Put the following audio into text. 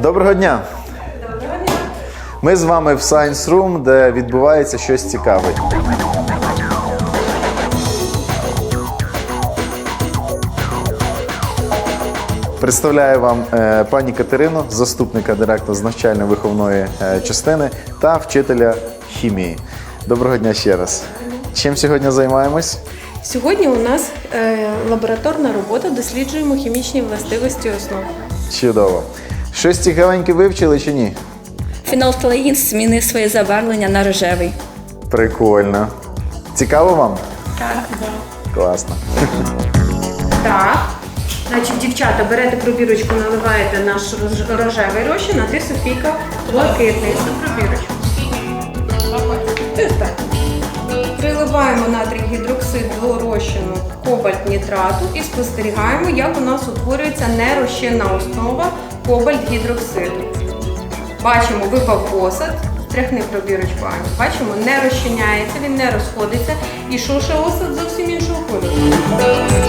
Доброго дня! Ми з вами в Science Room, де відбувається щось цікаве. Представляю вам е, пані Катерину, заступника директора з навчально-виховної е, частини та вчителя хімії. Доброго дня ще раз. Чим сьогодні займаємось? Сьогодні у нас е, лабораторна робота, досліджуємо хімічні властивості основ. Чудово. Щось цікавеньке вивчили чи ні? Фінал Фенолфталеїн змінив своє забарвлення на рожевий. Прикольно. Цікаво вам? Так, Класно. так. Значить, дівчата, берете пробірочку, наливаєте наш рож- рожевий розчин, а ти, Софійка, блакитний цю пробірочку. Ось так. Розчину кобальт нітрату і спостерігаємо, як у нас утворюється нерозчинна основа кобальт гідроксиду. Бачимо, випав посад, тряхни пробірочку Аню. Бачимо, не розчиняється, він не розходиться. І шоша осад зовсім іншого кольору.